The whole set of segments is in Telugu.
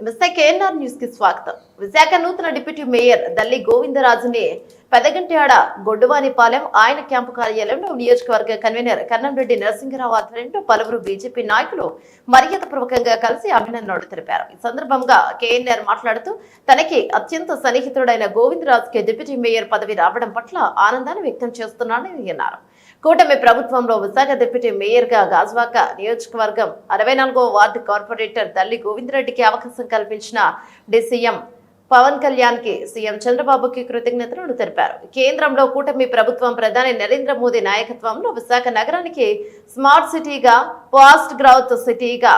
నమస్తే కేఎన్ఆర్ న్యూస్కి స్వాగతం. విశాఖ నూతన డిప్యూటీ మేయర్ దల్లి గోవిందరాజుని పెదగంటియాడ గొడ్డువానిపాలెం ఆయన క్యాంపు కార్యాలయంలో నియోజకవర్గ కన్వీనర్ కన్నంరెడ్డి నరసింహరావు ఆధ్వర్యంలో పలువురు బీజేపీ నాయకులు మర్యాదపూర్వకంగా కలిసి అభినందనలు తెలిపారు. ఈ సందర్భంగా కేఎన్ఆర్ మాట్లాడుతూ తనకి అత్యంత సన్నిహితుడైన గోవిందరాజుకి డిప్యూటీ మేయర్ పదవి రావడం పట్ల ఆనందాన్ని వ్యక్తం చేస్తున్నానని అన్నారు. కూటమి ప్రభుత్వంలో విశాఖ డిప్యూటీ మేయర్గా గాజువాక నియోజకవర్గం అరవై నాలుగో వార్డు కార్పొరేటర్ తల్లి గోవిందరెడ్డికి అవకాశం కల్పించిన డిసిఎం పవన్ కళ్యాణ్కి సీఎం చంద్రబాబుకి కృతజ్ఞతలు తెలిపారు. కేంద్రంలో కూటమి ప్రభుత్వం ప్రధాని నరేంద్ర మోదీ నాయకత్వంలో విశాఖ నగరానికి స్మార్ట్ సిటీగా ఫాస్ట్ గ్రౌత్ సిటీగా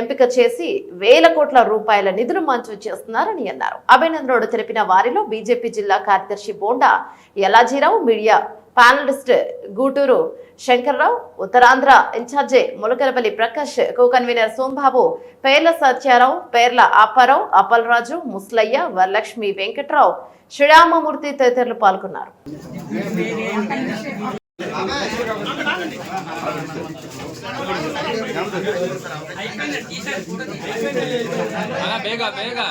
ఎంపిక చేసి వేల కోట్ల రూపాయల నిధులు మంజూరు చేస్తున్నారని అన్నారు. అభినందనుడు తెలిపిన వారిలో బీజేపీ జిల్లా కార్యదర్శి Bonda Yalajirao media panelist Guturu Shankarrao Uttarandhra in charge Mulakalapalli Prakash co convener Sombabu Perla Satyarao Perla Apparao Appalaraju Musalayya Varalakshmi Venkatrao Sriramamurthy తదితరులు పాల్గొన్నారు. బేగా బేగా.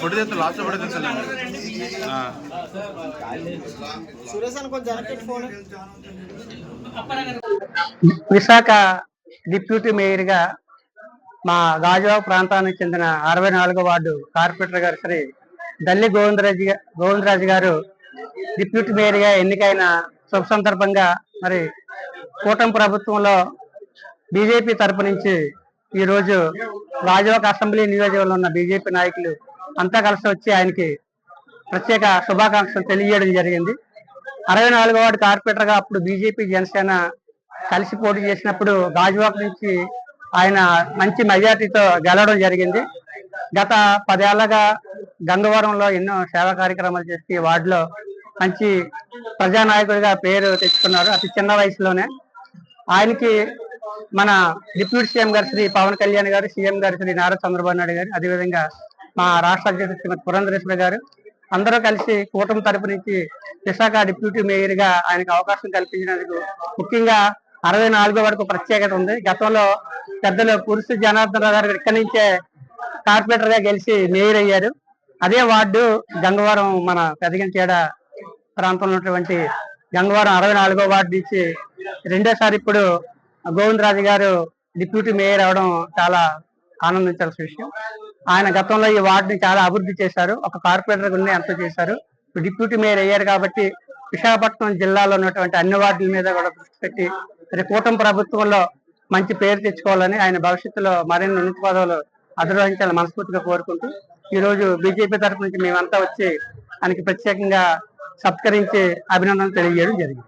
పొడితే లాస్ట్ పొడితే సురేష్ అని కొంచెం విశాఖ డిప్యూటీ మేయర్గా మా గాజువా ప్రాంతానికి చెందిన అరవై నాలుగో వార్డు కార్పొరేటర్ గారు శ్రీ దల్లి గోవిందరాజు గోవిందరాజు గారు డిప్యూటీ మేయర్గా ఎన్నికైన శుభ సందర్భంగా మరి కూటమి ప్రభుత్వంలో బీజేపీ తరపు నుంచి ఈరోజు గాజువాక అసెంబ్లీ నియోజకవర్గంలో ఉన్న బీజేపీ నాయకులు అంతా కలిసి వచ్చి ఆయనకి ప్రత్యేక శుభాకాంక్షలు తెలియజేయడం జరిగింది. అరవై నాలుగో వార్డు కార్పొరేటర్గా అప్పుడు బీజేపీ జనసేన కలిసి పోటీ చేసినప్పుడు గాజువాక్ నుంచి ఆయన మంచి మెజార్టీతో గెలవడం జరిగింది. గత పదేళ్ళగా గంగవరంలో ఎన్నో సేవా కార్యక్రమాలు చేసి వార్డులో మంచి ప్రజానాయకుడిగా పేరు తెచ్చుకున్నారు. అతి చిన్న వయసులోనే. ఆయనకి మన డిప్యూటీ సీఎం గారు శ్రీ పవన్ కళ్యాణ్ గారు సీఎం గారు శ్రీ నారా చంద్రబాబు నాయుడు గారు అదేవిధంగా మా రాష్ట్ర అధ్యక్షుడు శ్రీమతి పురంధరేశ్వర గారు అందరూ కలిసి కూటమి తరపు నుంచి విశాఖ డిప్యూటీ మేయర్గా ఆయనకు అవకాశం కల్పించినందుకు ముఖ్యంగా అరవై నాలుగో వరకు ప్రత్యేకత ఉంది. గతంలో పెద్దలు పురుషు జనార్దన్ రావు గారు ఇక్కడి నుంచే కార్పొరేటర్గా గెలిచి మేయర్ అయ్యారు. అదే వార్డు గంగవరం మన పెదగించేడ ప్రాంతంలో ఉన్నటువంటి గంగవరం అరవై నాలుగో వార్డు నుంచి రెండోసారి ఇప్పుడు గోవిందరాజు గారు డిప్యూటీ మేయర్ అవడం చాలా ఆనందించాల్సిన విషయం. ఆయన గతంలో ఈ వార్డుని చాలా అభివృద్ధి చేశారు. ఒక కార్పొరేటర్ గుండా ఎంతో చేశారు. డిప్యూటీ మేయర్ అయ్యారు కాబట్టి విశాఖపట్నం జిల్లాలో ఉన్నటువంటి అన్ని వార్డుల మీద కూడా దృష్టి పెట్టి మరి కూటమి ప్రభుత్వంలో మంచి పేరు తెచ్చుకోవాలని ఆయన భవిష్యత్తులో మరిన్ని ఉన్నత పదవులు అధిరోహించాలని మనస్ఫూర్తిగా కోరుకుంటూ ఈ రోజు బీజేపీ తరఫు నుంచి మేమంతా వచ్చి ఆయనకి ప్రత్యేకంగా సత్కరించి అభినందనలు తెలియజేయడం జరిగింది.